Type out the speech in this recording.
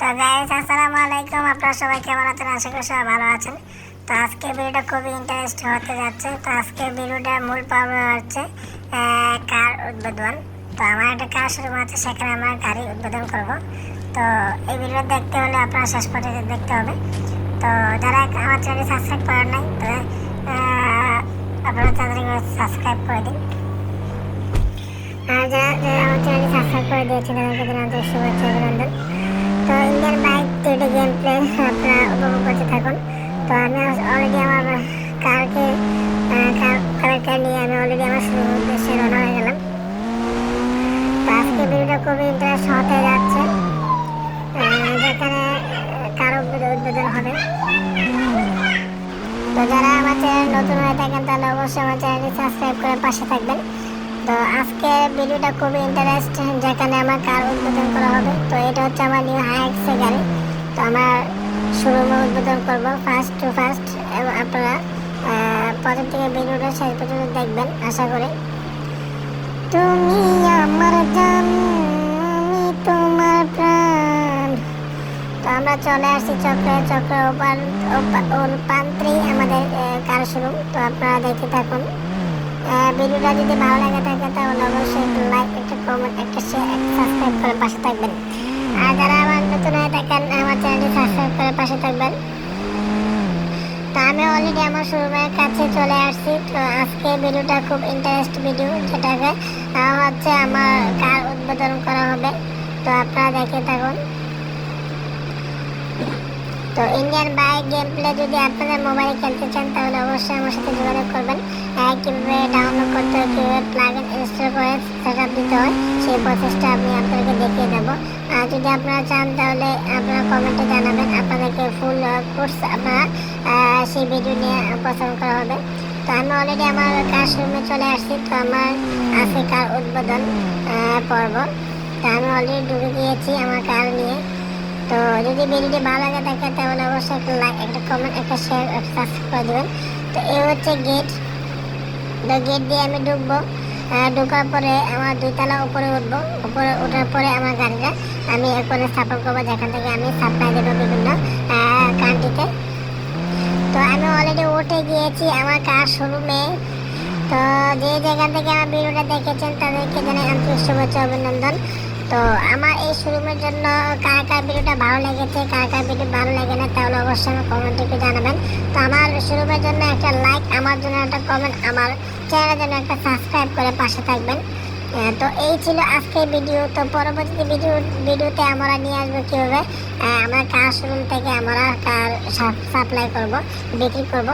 তো গাইস আসসালামু আলাইকুম। আপনারা সবাই কেমন আছেন? আশা করি সবাই ভালো আছেন। তো আজকে ভিডিওটা খুবই ইন্টারেস্ট হতে যাচ্ছে। তো আজকে ভিডিওটার মূল পর্ব হচ্ছে কার উদ্বোধন? তো আমার একটা কার শোরুম আছে, সেখানে আমরা গাড়ি উদ্বোধন করব। তো এই ভিডিও দেখতে হলে আপনারা শেষ পর্যন্ত দেখতে হবে। তো যারা আমার চ্যানেল সাবস্ক্রাইব করেন নাই আপনারা তাড়াতাড়ি সাবস্ক্রাইব করে দিন। আর যারা আমার চ্যানেলটি সাবস্ক্রাইব করে দিয়েছেন, তাদেরকে জানাতে শুভেচ্ছা, অভিনন্দন তো Indian bike three D game play আপনারা উপভোগ করতে থাকুন তো আমি অলরেডি আমার কার কারেক্টার নিয়ে আমি অলরেডি আমার শুরু উদ্দেশ্যে রওনা হয়ে গেলাম। তো আজকে ভিডিওটা খুবই ইন্টারেস্ট হতে যাচ্ছে। যেখানে কার উদ্বোধন হবে। তো যারা আমার চ্যানেল নতুন হয়ে থাকেন, তাহলে অবশ্যই আমার চ্যানেলটি সাবস্ক্রাইব করে পাশে থাকবেন। তো আজকে ভিডিওটা খুবই ইন্টারেস্ট যেখানে আমার কার উদ্বোধন করা হবে। তো এটা হচ্ছে আমার নিউ হাইক্সের গাড়ি তো আমার শোরুমে উদ্বোধন করব। ফার্স্ট টু ফার্স্ট আপনারা প্রথম থেকে ভিডিওটা শেষ পর্যন্ত দেখবেন, আশা করি। তুমি আমার আমি তোমার প্রাণ। তো আমরা চলে আসছি চক্রে, চক্র প্রান্তেই আমাদের কার শোরুম তো আপনারা দেখতে থাকুন। ভিডিওটা যদি ভালো লাগে থাকে, তাহলে অবশ্যই একটা লাইক একটা কমেন্ট একটা শেয়ার একটা সাবস্ক্রাইব করে পাশে থাকবেন। আর আমার নতুন হয়ে থাকেন, আমার চ্যানেলটি সাবস্ক্রাইব করে পাশে থাকবেন। তো আমি অলরেডি আমার শোরুমের কাছে চলে আসছি। তো আজকে ভিডিওটা খুব ইন্টারেস্ট ভিডিও যেটাকে হচ্ছে আমার কার উদ্বোধন করা হবে। তো আপনারা দেখে থাকুন। তো ইন্ডিয়ান বাইক গেম প্লে যদি আপনাদের মোবাইলে খেলতে চান, তাহলে অবশ্যই আমার সাথে যোগাযোগ করবেন। কীভাবে ডাউনলোড করতে হয়, কীভাবে প্লাগ ইন ইনস্টল করে সেট আপ দিতে হয়, সেই প্রসেসটা আমি আপনাদেরকে দেখিয়ে দেবো। যদি আপনারা চান, তাহলে আপনারা কমেন্টে জানাবেন আপনাদেরকে ফুল কোর্স আপনারা সেই ভিডিও নিয়ে পছন্দ করা হবে। তো আমি অলরেডি আমার কার শোরুমে চলে আসছি, তো আমার আজকে কার উদ্বোধন পর্ব। তো আমি অলরেডি ঢুকে গিয়েছি আমার কার নিয়ে। তো যদি ভিডিওটি ভালো লাগে থাকে তাহলে অবশ্যই একটা লাইক একটা কমেন্ট একটা শেয়ার একটা সাবস্ক্রাইব করে দেবেন। তো এই হচ্ছে গেট তো গেট দিয়ে আমি ঢুকবো। ঢোকার পরে আমার দুইতলা উপরে উঠবো। উপরে ওঠার পরে আমার গাড়িটা আমি এরপরে স্থাপন করব, যেখান থেকে আমি সাপ্লাই দেবো বিভিন্ন কান্ট্রিতে। তো আমি অলরেডি উঠে গিয়েছি আমার কার শোরুমে। তো যে জায়গা থেকে আমার ভিডিওটা দেখেছেন তাদেরকে জানাই আন্তরিক শুভেচ্ছা, অভিনন্দন। তো আমার এই শোরুমের জন্য কার কার ভিডিওটা ভালো লেগেছে, কার কার ভিডিও ভালো লাগে না, তাহলে অবশ্যই আমার কমেন্টে একটু জানাবেন। তো আমার শোরুমের জন্য একটা লাইক আমার জন্য একটা কমেন্ট আমার চ্যানেলের জন্য একটা সাবস্ক্রাইব করে পাশে থাকবেন। তো এই ছিল আজকের ভিডিও তো পরবর্তী ভিডিও ভিডিওতে আমরা নিয়ে আসব কীভাবে? আমরা কার শোরুম থেকে আমরা কার সাপ্লাই করব, বিক্রি করব?